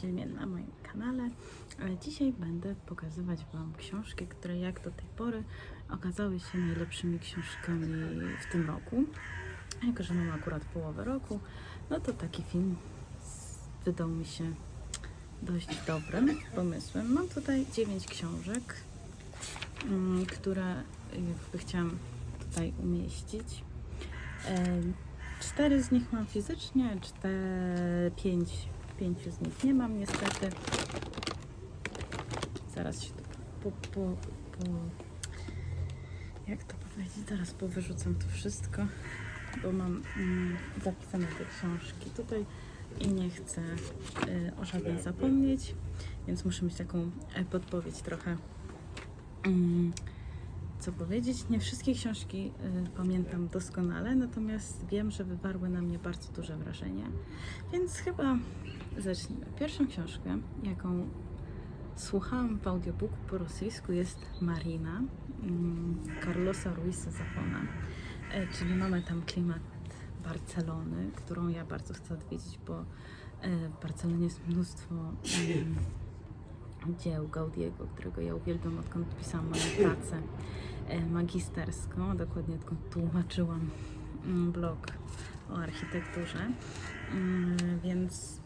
filmie na moim kanale. Ale dzisiaj będę pokazywać Wam książki, które jak do tej pory okazały się najlepszymi książkami w tym roku. Jako, że mam akurat połowę roku, no to taki film wydał mi się dość dobrym pomysłem. Mam tutaj 9 książek, mm, które jakby chciałam tutaj umieścić. Em, Cztery z nich mam fizycznie, cztery, pięć, pięciu z nich nie mam niestety. Zaraz się to po, po, po, jak to powiedzieć, zaraz powyrzucam to wszystko, bo mam mm, zapisane te książki tutaj i nie chcę y, o żadnej zapomnieć, więc muszę mieć taką e, podpowiedź trochę. Mm, co powiedzieć. Nie wszystkie książki y, pamiętam doskonale, natomiast wiem, że wywarły na mnie bardzo duże wrażenie. Więc chyba zacznijmy. Pierwszą książkę, jaką słuchałam w audiobooku po rosyjsku jest Marina mm, Carlosa Ruiza Zafona. E, czyli mamy tam klimat Barcelony, którą ja bardzo chcę odwiedzić, bo e, w Barcelonie jest mnóstwo mm, dzieł Gaudiego, którego ja uwielbiam, odkąd pisałam moją pracę e, magisterską, dokładnie odkąd tłumaczyłam mm, blog o architekturze, więc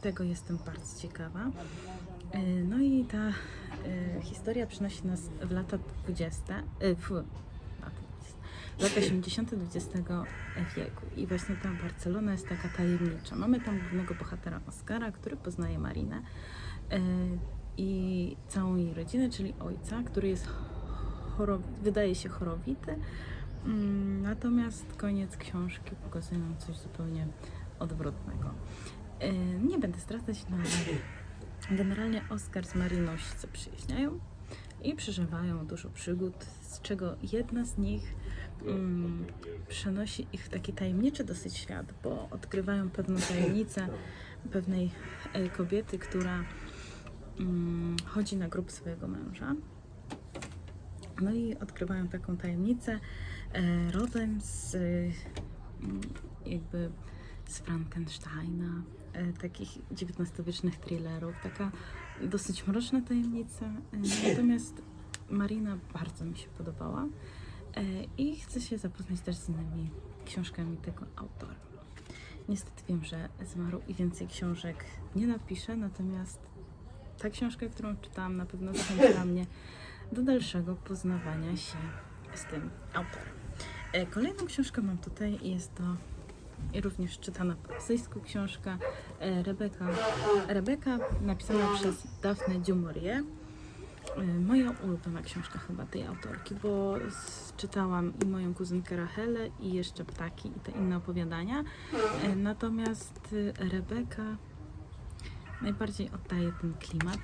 tego jestem bardzo ciekawa. E, No i ta e, historia przynosi nas w lata 20, e, w, lata 20, lata 80. XX wieku. I właśnie ta Barcelona jest taka tajemnicza. Mamy tam głównego bohatera Oscara, który poznaje Marinę i całą jej rodzinę, czyli ojca, który jest wydaje się chorowity. Mm, Natomiast koniec książki pokazuje nam coś zupełnie odwrotnego. E, Nie będę stracać na Generalnie Oskar z Mariną się zaprzyjaźniają i przeżywają dużo przygód, z czego jedna z nich mm, przenosi ich w taki tajemniczy dosyć świat, bo odkrywają pewną tajemnicę pewnej e, kobiety, która mm, chodzi na grób swojego męża. No i odkrywają taką tajemnicę e, rodem z e, jakby z Frankensteina, takich XIX-wiecznych thrillerów, taka dosyć mroczna tajemnica. E, natomiast Marina bardzo mi się podobała e, i chcę się zapoznać też z innymi książkami tego autora. Niestety wiem, że zmarł i więcej książek nie napiszę, natomiast ta książka, którą czytałam, na pewno zachęciła mnie do dalszego poznawania się z tym autorem. E, Kolejną książkę mam tutaj i jest to również czytana po rosyjsku książka e, Rebeka, Rebeka napisana przez Daphne du Maurier. E, Moja ulubiona książka chyba tej autorki, bo czytałam i moją kuzynkę Rachelę i jeszcze Ptaki i te inne opowiadania. E, Natomiast Rebeka najbardziej oddaje ten klimat.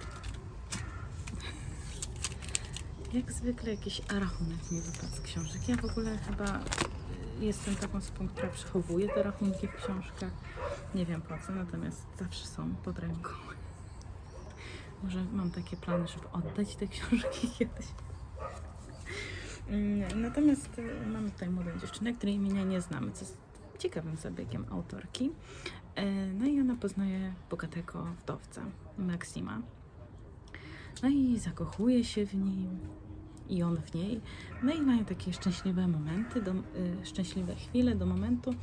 Jak zwykle jakiś rachunek mi wypadł z książek. Ja w ogóle chyba jestem taką osobą, która przechowuje te rachunki w książkach. Nie wiem po co, natomiast zawsze są pod ręką. Może mam takie plany, żeby oddać te książki kiedyś. Mm, Natomiast y, mamy tutaj młodą dziewczynę, której imienia nie znamy, co jest ciekawym zabiegiem autorki. E, No i ona poznaje bogatego wdowca, Maksima. No i zakochuje się w nim i on w niej. No i mają takie szczęśliwe momenty, do, y, szczęśliwe chwile do momentu,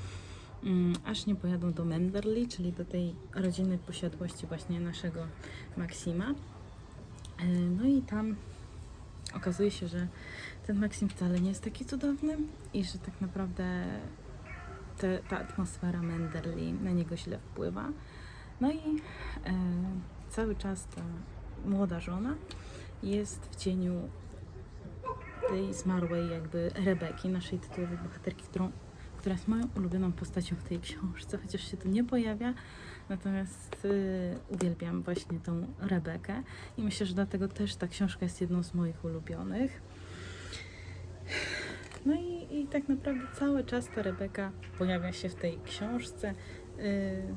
mm, aż nie pojadą do Menderli, czyli do tej rodziny posiadłości właśnie naszego Maksima. E, No i tam okazuje się, że ten Maksim wcale nie jest taki cudowny i że tak naprawdę te, ta atmosfera Menderli na niego źle wpływa. No i e, cały czas ta młoda żona jest w cieniu tej zmarłej jakby Rebeki, naszej tytułowej bohaterki, którą, która jest moją ulubioną postacią w tej książce, chociaż się tu nie pojawia. Natomiast y, uwielbiam właśnie tą Rebekę i myślę, że dlatego też ta książka jest jedną z moich ulubionych. No i, i tak naprawdę cały czas ta Rebeka pojawia się w tej książce. Y,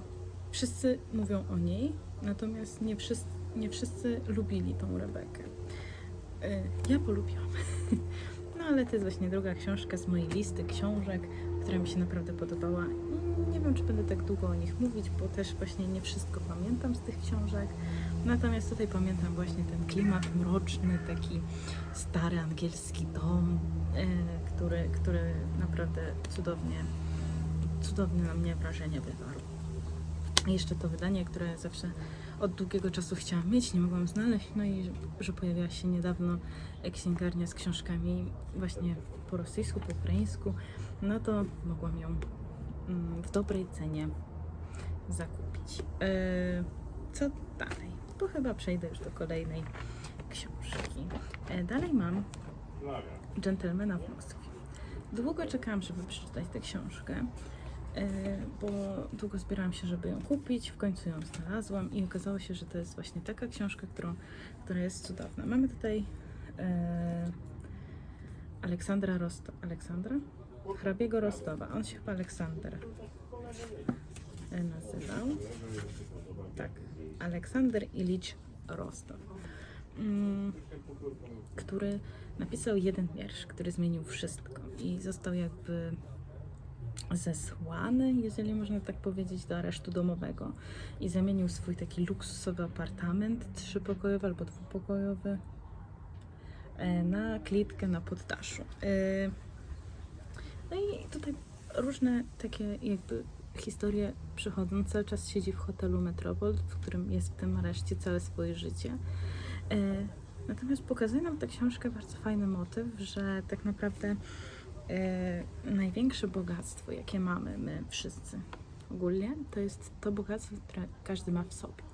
wszyscy mówią o niej, natomiast nie wszyscy, nie wszyscy lubili tą Rebekę. Y, ja polubiłam. No ale to jest właśnie druga książka z mojej listy książek, która mi się naprawdę podobała. Nie wiem, czy będę tak długo o nich mówić, bo też właśnie nie wszystko pamiętam z tych książek. Natomiast tutaj pamiętam właśnie ten klimat mroczny, taki stary angielski dom, e, który, który naprawdę cudownie, cudowne na mnie wrażenie wywarł. I jeszcze to wydanie, które zawsze od długiego czasu chciałam mieć, nie mogłam znaleźć, no i że pojawiła się niedawno księgarnia z książkami właśnie po rosyjsku, po ukraińsku, no to mogłam ją mm, w dobrej cenie zakupić. E, Co dalej? Bo chyba przejdę już do kolejnej książki. E, Dalej mam Dżentelmena w Moskwie. Długo czekałam, żeby przeczytać tę książkę, bo długo zbierałam się, żeby ją kupić. W końcu ją znalazłam i okazało się, że to jest właśnie taka książka, którą, która jest cudowna. Mamy tutaj e, Aleksandra Rosto... Aleksandra? Hrabiego Rostowa. On się chyba Aleksander e, nazywał. Tak. Aleksander Ilicz Rostow. Mm, który napisał jeden wiersz, który zmienił wszystko i został jakby zesłany, jeżeli można tak powiedzieć, do aresztu domowego i zamienił swój taki luksusowy apartament trzypokojowy albo dwupokojowy e, na klitkę na poddaszu. E, No i tutaj różne takie jakby historie przychodzą. Cały czas siedzi w hotelu Metropol, w którym jest w tym areszcie całe swoje życie. E, Natomiast pokazuje nam ta książka bardzo fajny motyw, że tak naprawdę największe bogactwo, jakie mamy my wszyscy ogólnie, to jest to bogactwo, które każdy ma w sobie.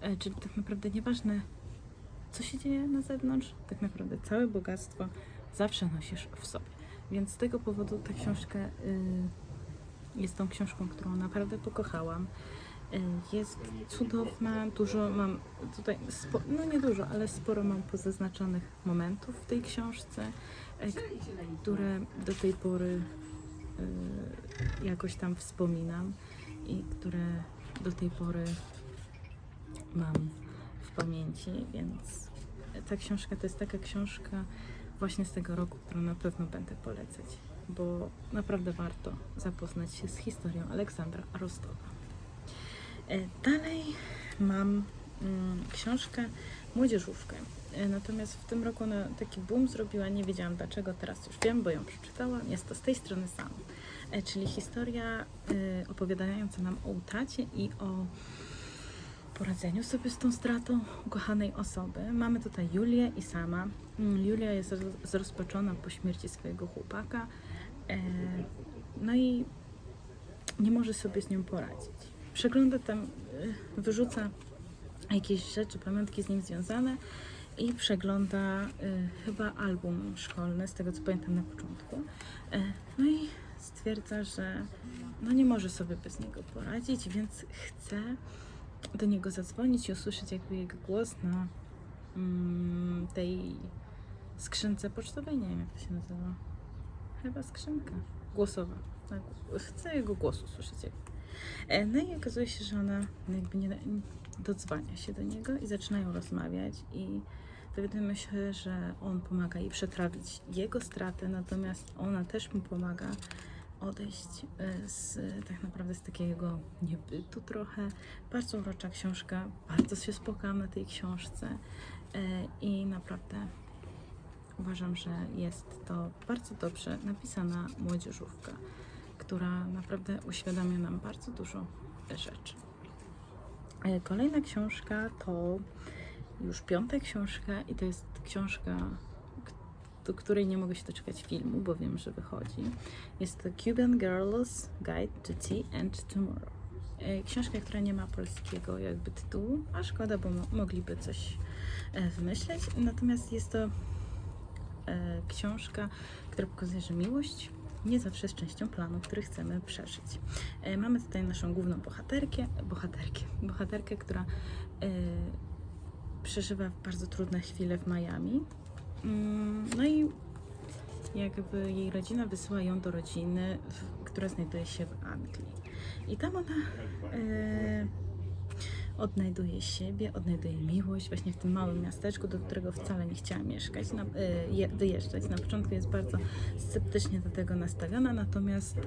E, czyli tak naprawdę nieważne, co się dzieje na zewnątrz, tak naprawdę całe bogactwo zawsze nosisz w sobie. Więc z tego powodu ta książka y, jest tą książką, którą naprawdę pokochałam. Y, Jest cudowna, dużo mam tutaj, spo, no nie dużo, ale sporo mam pozaznaczonych momentów w tej książce, y, które do tej pory y, jakoś tam wspominam i które do tej pory mam w pamięci, więc ta książka to jest taka książka właśnie z tego roku, którą na pewno będę polecać, bo naprawdę warto zapoznać się z historią Aleksandra Rostowa. E, Dalej mam mm, książkę Młodzieżówkę. E, Natomiast w tym roku ona taki boom zrobiła, nie wiedziałam dlaczego, teraz już wiem, bo ją przeczytałam. Jest to z tej strony sam, E, czyli historia opowiadająca nam o utracie i o poradzeniu sobie z tą stratą ukochanej osoby. Mamy tutaj Julię i sama. Mm, Julia jest roz- zrozpaczona po śmierci swojego chłopaka. No i nie może sobie z nią poradzić. Przegląda tam, y, wyrzuca jakieś rzeczy, pamiątki z nim związane i przegląda y, chyba album szkolny, z tego co pamiętam na początku. E, no i stwierdza, że no nie może sobie bez niego poradzić, więc chce do niego zadzwonić i usłyszeć jakby jego głos na mm, tej skrzynce pocztowej. Nie wiem, jak to się nazywa. Chyba skrzynka głosowa. Tak. Chcę jego głos usłyszeć. E, No i okazuje się, że ona jakby nie, dodzwania się do niego i zaczynają rozmawiać i dowiadujemy się, że on pomaga jej przetrawić jego stratę, natomiast ona też mu pomaga odejść e, z tak naprawdę z takiego niebytu trochę. Bardzo urocza książka, bardzo się spokałam na tej książce e, i naprawdę uważam, że jest to bardzo dobrze napisana młodzieżówka, która naprawdę uświadamia nam bardzo dużo rzeczy. E, Kolejna książka to już piąta książka i to jest książka, do której nie mogę się doczekać filmu, bo wiem, że wychodzi. Jest to Cuban Girls Guide to Tea and Tomorrow. E, Książka, która nie ma polskiego jakby tytułu, a szkoda, bo mo- mogliby coś e, wymyśleć. Natomiast jest to książka, która pokazuje, że miłość nie zawsze jest częścią planu, który chcemy przeżyć. E, Mamy tutaj naszą główną bohaterkę, bohaterkę, bohaterkę, która e, przeżywa bardzo trudne chwile w Miami. Mm, No i jakby jej rodzina wysyła ją do rodziny, która znajduje się w Anglii. I tam ona odnajduje siebie, odnajduje miłość właśnie w tym małym miasteczku, do którego wcale nie chciała mieszkać, na, y, je, wyjeżdżać. Na początku jest bardzo sceptycznie do tego nastawiona, natomiast y,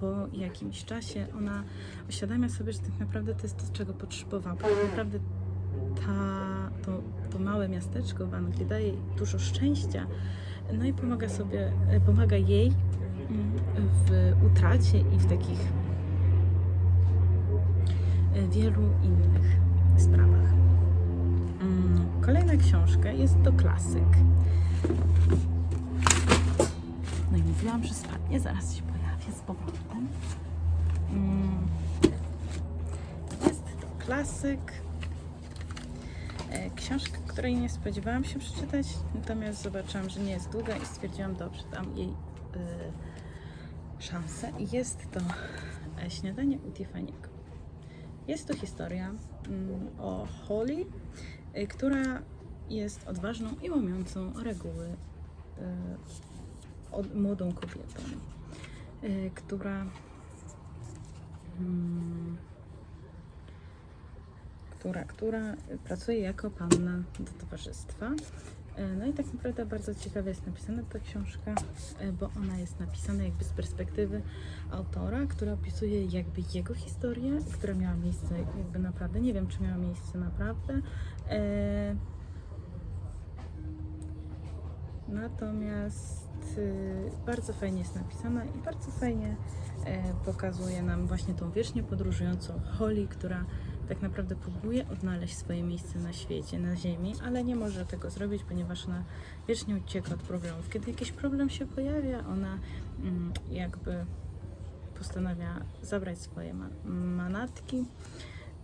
po jakimś czasie ona uświadamia sobie, że tak naprawdę to jest to, czego potrzebowała. Tak naprawdę ta, to, to małe miasteczko w Anglii daje dużo szczęścia, no i pomaga sobie, y, pomaga jej mm, w utracie i w takich wielu innych sprawach. Mm, Kolejna książka jest to klasyk. No i mówiłam, że spadnie, zaraz się pojawię z powrotem. Mm, Jest to klasyk. E, Książka, której nie spodziewałam się przeczytać, natomiast zobaczyłam, że nie jest długa i stwierdziłam, dobrze, dam jej y, szansę. Jest to e, Śniadanie u Tiffany'ego. Jest to historia mm, o Holly, y, która jest odważną i łamiącą reguły y, od, młodą kobietą, y, która mm, która, która pracuje jako panna do towarzystwa. E, No i tak naprawdę bardzo ciekawie jest napisana ta książka, e, bo ona jest napisana jakby z perspektywy autora, który opisuje jakby jego historię, która miała miejsce jakby naprawdę, nie wiem czy miała miejsce naprawdę. E, Natomiast y, bardzo fajnie jest napisana i bardzo fajnie pokazuje nam właśnie tą wiecznie podróżującą Holly, która tak naprawdę próbuje odnaleźć swoje miejsce na świecie, na ziemi, ale nie może tego zrobić, ponieważ ona wiecznie ucieka od problemów. Kiedy jakiś problem się pojawia, ona mm, jakby postanawia zabrać swoje ma- manatki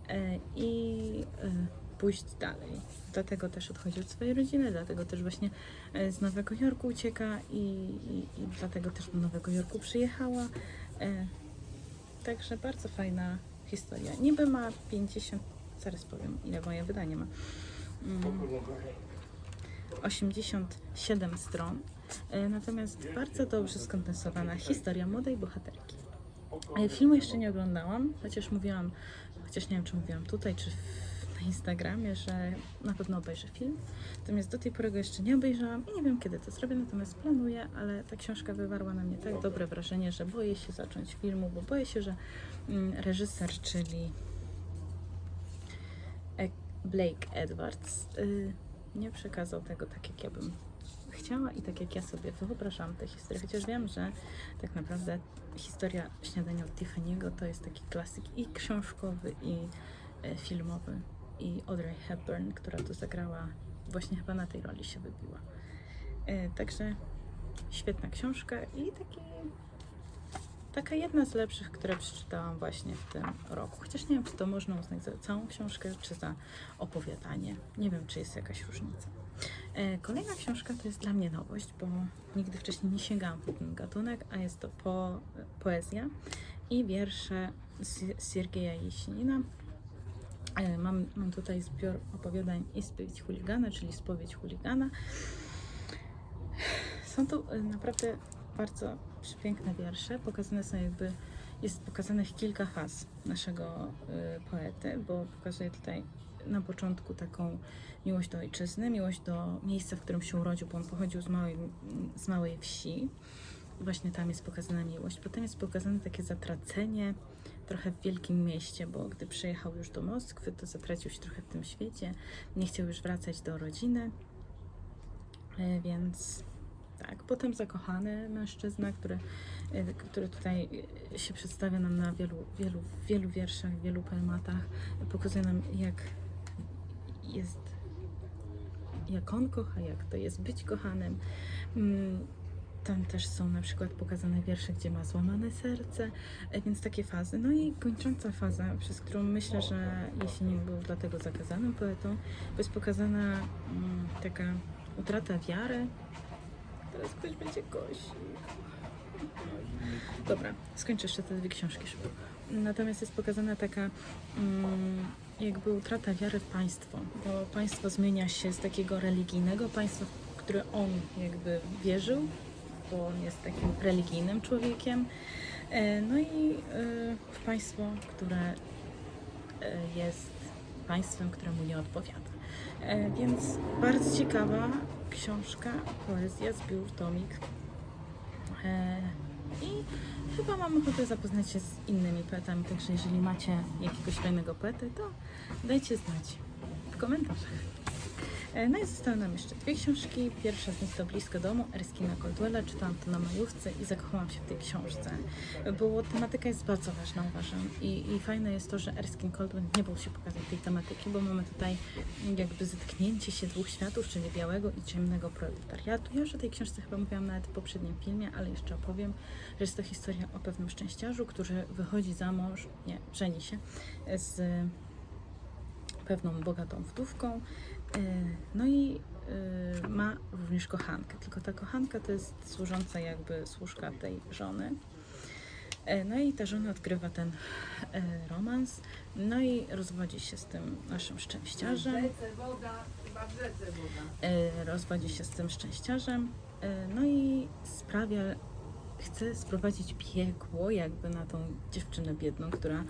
e, i e, pójść dalej. Dlatego też odchodzi od swojej rodziny, dlatego też właśnie e, z Nowego Jorku ucieka i, i, i dlatego też do Nowego Jorku przyjechała. Także bardzo fajna historia. Niby ma 50, zaraz powiem ile moje wydanie ma. Mm, 87 stron, e, natomiast bardzo dobrze skondensowana historia młodej bohaterki. E, Filmu jeszcze nie oglądałam, chociaż mówiłam, chociaż nie wiem czy mówiłam tutaj czy w, Instagramie, że na pewno obejrzę film. Natomiast do tej pory go jeszcze nie obejrzałam i nie wiem kiedy to zrobię, natomiast planuję, ale ta książka wywarła na mnie tak dobre wrażenie, że boję się zacząć filmu, bo boję się, że mm, reżyser, czyli E- Blake Edwards, y, nie przekazał tego tak, jak ja bym chciała i tak jak ja sobie wyobrażam tę historię, chociaż wiem, że tak naprawdę historia śniadania od Tiffany'ego to jest taki klasyk i książkowy, i e, filmowy. I Audrey Hepburn, która tu zagrała, właśnie chyba na tej roli się wybiła. E, Także świetna książka i taki, taka jedna z lepszych, które przeczytałam właśnie w tym roku. Chociaż nie wiem, czy to można uznać za całą książkę, czy za opowiadanie. Nie wiem, czy jest jakaś różnica. E, Kolejna książka to jest dla mnie nowość, bo nigdy wcześniej nie sięgałam po ten gatunek, a jest to po, poezja i wiersze Siergieja Jeśnina. E, Mam, mam tutaj zbiór opowiadań Ispowiedź chuligana, czyli spowiedź chuligana. Są to e, naprawdę bardzo przepiękne wiersze. Pokazane są jakby, jest pokazanych kilka faz naszego e, poety, bo pokazuje tutaj na początku taką miłość do ojczyzny, miłość do miejsca, w którym się urodził, bo on pochodził z małej, z małej wsi. Właśnie tam jest pokazana miłość. Potem jest pokazane takie zatracenie trochę w wielkim mieście, bo gdy przyjechał już do Moskwy, to zatracił się trochę w tym świecie. Nie chciał już wracać do rodziny. E, Więc tak, potem zakochany mężczyzna, który, e, który tutaj się przedstawia nam na wielu, wielu, wielu wierszach, wielu poematach. Pokazuje nam, jak jest, jak on kocha, jak to jest być kochanym. Tam też są na przykład pokazane wiersze, gdzie ma złamane serce, e, więc takie fazy. No i kończąca faza, przez którą myślę, że Jesieniuk był dlatego zakazanym poetą, bo jest pokazana mm, taka utrata wiary. Teraz ktoś będzie gości. Dobra, skończę jeszcze te dwie książki szybko. Natomiast jest pokazana taka mm, jakby utrata wiary w państwo, bo państwo zmienia się z takiego religijnego państwa, w które on jakby wierzył, bo on jest takim religijnym człowiekiem, e, no i e, w państwo, które e, jest państwem, któremu nie odpowiada. Więc bardzo ciekawa książka, poezja, zbiór, tomik. I chyba mam ochotę zapoznać się z innymi poetami, także jeżeli macie jakiegoś fajnego poetę, to dajcie znać w komentarzach. E, No i zostały nam jeszcze dwie książki. Pierwsza z nich to Blisko domu, Erskina Caldwella. Czytałam to na majówce i zakochałam się w tej książce, bo tematyka jest bardzo ważna, uważam. I, I fajne jest to, że Erskine Caldwell nie bał się pokazać tej tematyki, bo mamy tutaj jakby zetknięcie się dwóch światów, czyli białego i ciemnego proletariatu. Ja już o tej książce chyba mówiłam nawet w poprzednim filmie, ale jeszcze opowiem, że jest to historia o pewnym szczęściarzu, który wychodzi za mąż, nie, żeni się z pewną bogatą wdówką. E, No i e, ma również kochankę, tylko ta kochanka to jest służąca jakby służka tej żony. E, No i ta żona odgrywa ten e, romans, no i rozwodzi się z tym naszym szczęściarzem. E, rozwodzi się z tym szczęściarzem, no i sprawia, chce sprowadzić piekło jakby na tą dziewczynę biedną, która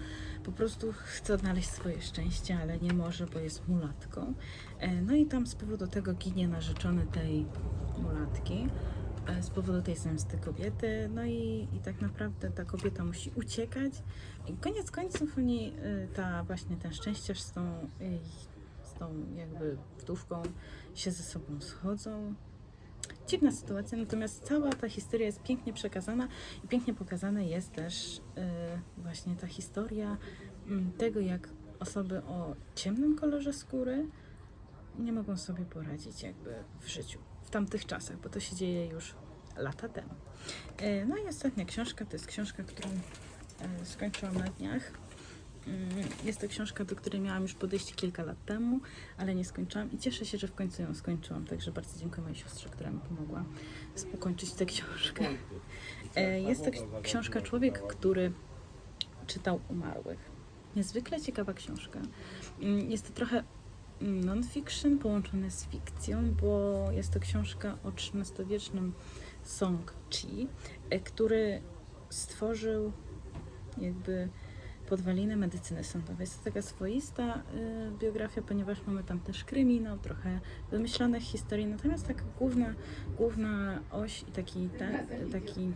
po prostu chce odnaleźć swoje szczęście, ale nie może, bo jest mulatką. E, No i tam z powodu tego ginie narzeczony tej mulatki, e, z powodu tej zemsty kobiety, no i, i tak naprawdę ta kobieta musi uciekać. I koniec końców oni, e, ta właśnie ten szczęściarz z tą, z tą jakby wdówką się ze sobą schodzą. Dziwna sytuacja, natomiast cała ta historia jest pięknie przekazana i pięknie pokazana jest też y, właśnie ta historia mm, tego, jak osoby o ciemnym kolorze skóry nie mogą sobie poradzić jakby w życiu w tamtych czasach, bo to się dzieje już lata temu. Y, no i ostatnia książka to jest książka, którą y, skończyłam na dniach. Mm, Jest to książka, do której miałam już podejście kilka lat temu, ale nie skończyłam i cieszę się, że w końcu ją skończyłam. Także bardzo dziękuję mojej siostrze, która mi pomogła ukończyć tę książkę. E, Jest to ks- książka Człowiek, który czytał umarłych. Niezwykle ciekawa książka. Mm, Jest to trochę non-fiction połączone z fikcją, bo jest to książka o XIII-wiecznym Song Chi, e, który stworzył jakby podwaliny medycyny sądowej. Jest to taka swoista y, biografia, ponieważ mamy tam też kryminał, trochę wymyślonych historii, natomiast taka główna, główna oś i taki, ta, taki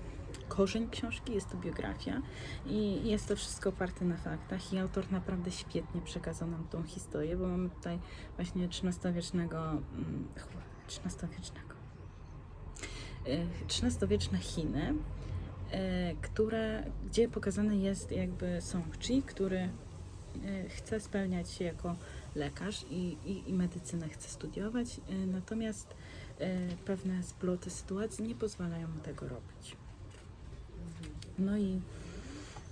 korzeń książki jest to biografia i jest to wszystko oparte na faktach i autor naprawdę świetnie przekazał nam tą historię, bo mamy tutaj właśnie XIII-wiecznego mm, XIII-wiecznego XIII-wieczne Chiny, e, które, gdzie pokazane jest jakby Song Chi, który e, chce spełniać się jako lekarz i, i, i medycynę chce studiować, e, natomiast e, pewne sploty sytuacji nie pozwalają mu tego robić. No i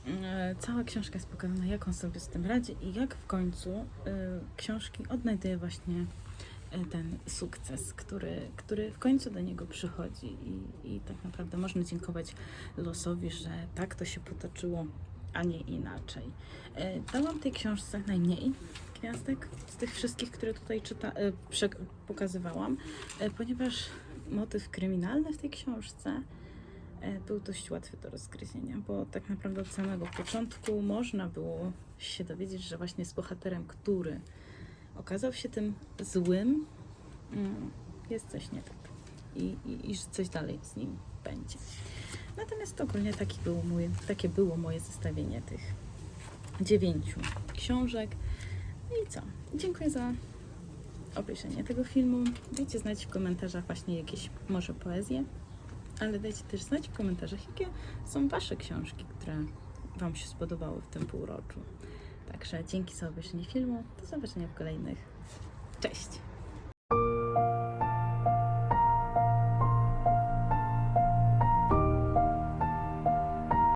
e, cała książka jest pokazana, jak on sobie z tym radzi i jak w końcu e, książki odnajduje właśnie e, ten sukces, który, który w końcu do niego przychodzi i, i tak naprawdę można dziękować losowi, że tak to się potoczyło, a nie inaczej. E, Dałam tej książce najmniej gwiazdek z tych wszystkich, które tutaj czyta, e, pokazywałam, e, ponieważ motyw kryminalny w tej książce e, był dość łatwy do rozgryzienia, bo tak naprawdę od samego początku można było się dowiedzieć, że właśnie jest bohaterem, który okazał się tym złym, mm, jest coś nie tak i, i, i coś dalej z nim będzie. Natomiast ogólnie taki był mój, takie było moje zestawienie tych dziewięciu książek. No i co? Dziękuję za obejrzenie tego filmu. Dajcie znać w komentarzach właśnie jakieś może poezje, ale dajcie też znać w komentarzach, jakie są Wasze książki, które Wam się spodobały w tym półroczu. Także dzięki za obejrzenie filmu. Do zobaczenia w kolejnych. Cześć!